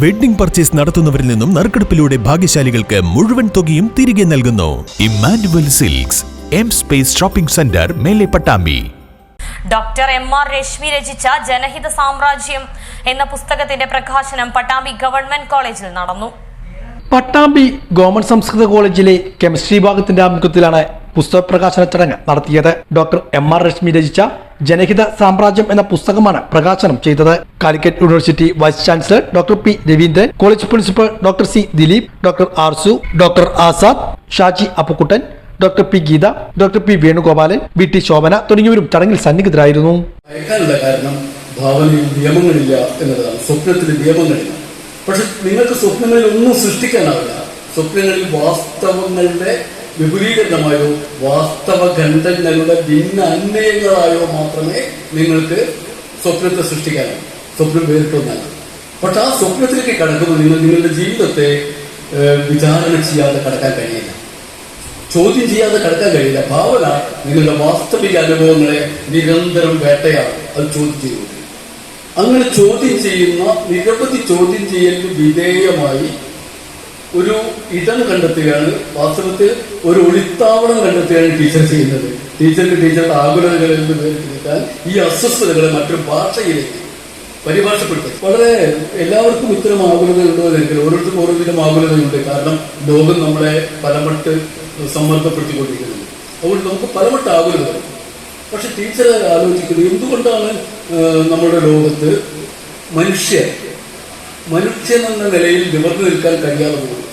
Wedding purchase നടത്തുന്നവരിൽ നിന്നും നറുക്കെടുപ്പിലൂടെ ഭാഗ്യശാലികൾക്ക് മുഴുവൻ തുകയും തിരികെ നൽകുന്നു. Emmanuel silks M space shopping centre മേലെ Pattambi. Doctor M R Reshmi രചിച്ച ജനഹിത സാമ്രാജ്യം എന്ന പുസ്തകത്തിന്റെ പ്രകാശനം പട്ടാമ്പി ഗവൺമെന്റ് കോളേജിൽ നടന്നു. പട്ടാമ്പി ഗവൺമെന്റ് സംസ്കൃത കോളേജിലെ കെമിസ്ട്രി വിഭാഗത്തിന്റെ ആഭിമുഖ്യത്തിലാണ് പുസ്തക പ്രകാശന ചടങ്ങ് നടത്തിയത്. ഡോക്ടർ എം ആർ രശ്മി രചിച്ച ജനഹിത സാമ്രാജ്യം എന്ന പുസ്തകമാണ് പ്രകാശനം ചെയ്തത്. Calicut university vice chancellor doctor P Raveendran college principal doctor C Dileep doctor Arsu doctor Azad Shaji Appukuttan doctor P Geetha doctor P Venugopalan V T Shobhana തുടങ്ങിയവരും ചടങ്ങിൽ സന്നിഹിതരായിരുന്നു. കാരണം ഭാവനയിൽ നിയമങ്ങളില്ല സ്വപ്നത്തിൽ പക്ഷെ നിങ്ങൾക്ക് സ്വപ്നങ്ങളിൽ ഒന്നും സൃഷ്ടിക്കാനാവില്ല. സ്വപ്നങ്ങളിൽ വാസ്തവങ്ങളുടെ വിപുലീകരണമായോ വാസ്തവ ഖണ്ഡങ്ങളുടെ ഭിന്ന അന്വയങ്ങളായോ മാത്രമേ നിങ്ങൾക്ക് സ്വപ്നത്തെ സൃഷ്ടിക്കാനും സ്വപ്നം വേറിട്ടൊന്നല്ല. പക്ഷെ ആ സ്വപ്നത്തിലേക്ക് കടക്കുമ്പോൾ നിങ്ങൾ നിങ്ങളുടെ ജീവിതത്തെ വിചാരണ ചെയ്യാതെ കടക്കാൻ കഴിയില്ല. ചോദ്യം ചെയ്യാതെ കടക്കാൻ കഴിയില്ല. ഭാവന നിങ്ങളുടെ വാസ്തവിക അനുഭവങ്ങളെ നിരന്തരം വേട്ടയാണ് അത് ചോദ്യം ചെയ്യുന്നത് അങ്ങനെ ചോദ്യം ചെയ്യുന്ന നിരവധി ചോദ്യം ചെയ്യലിന് വിധേയമായി ഒരു ഇടം കണ്ടെത്തുകയാണ്. വാസ്തവത്തിൽ ഒരു ഒളിത്താവളം കണ്ടെത്തുകയാണ് ടീച്ചർ ചെയ്യുന്നത്. ടീച്ചർക്ക് ടീച്ചറുടെ ആകുലതകളിൽ നിന്ന് വേർതിരിക്കാൻ ഈ അസ്വസ്ഥതകളെ മറ്റൊരു ഭാഷയിലേക്ക് പരിഭാഷപ്പെടുത്തും. വളരെ എല്ലാവർക്കും ഇത്തരം ആകുലതയുണ്ടോ എന്നെങ്കിൽ ഓരോരുത്തർക്കും ഓരോരുത്തരും ആകുലതയുണ്ട് കാരണം ലോകം നമ്മളെ പലമട്ട് സമ്മർദ്ദപ്പെടുത്തിക്കൊണ്ടിരിക്കുന്നത് അതുകൊണ്ട് നമുക്ക് പലമട്ട് ആകുലത പക്ഷെ ടീച്ചർ ആലോചിക്കുന്നത് എന്തുകൊണ്ടാണ് നമ്മുടെ ലോകത്ത് മനുഷ്യർ മനുഷ്യൻ എന്ന നിലയിൽ നിവർന്നു നിൽക്കാൻ കഴിയാതെ പോകുന്നു.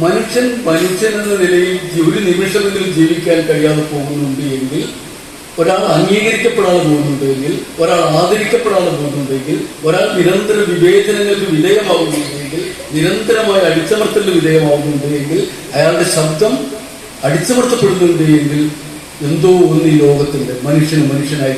മനുഷ്യൻ മനുഷ്യൻ എന്ന നിലയിൽ ഒരു നിമിഷമെങ്കിലും ജീവിക്കാൻ കഴിയാതെ പോകുന്നുണ്ട് എങ്കിൽ ഒരാൾ അംഗീകരിക്കപ്പെടാതെ പോകുന്നുണ്ടെങ്കിൽ ഒരാൾ ആദരിക്കപ്പെടാതെ പോകുന്നുണ്ടെങ്കിൽ ഒരാൾ നിരന്തര വിവേചനങ്ങൾക്ക് വിധേയമാകുന്നുണ്ടെങ്കിൽ നിരന്തരമായ അടിച്ചമർത്തലിന് വിധേയമാകുന്നുണ്ട് എങ്കിൽ അയാളുടെ ശബ്ദം അടിച്ചമർത്തപ്പെടുന്നുണ്ട് എങ്കിൽ എന്തോ ഒന്ന് ഈ ലോകത്തുണ്ട് മനുഷ്യന് മനുഷ്യനായി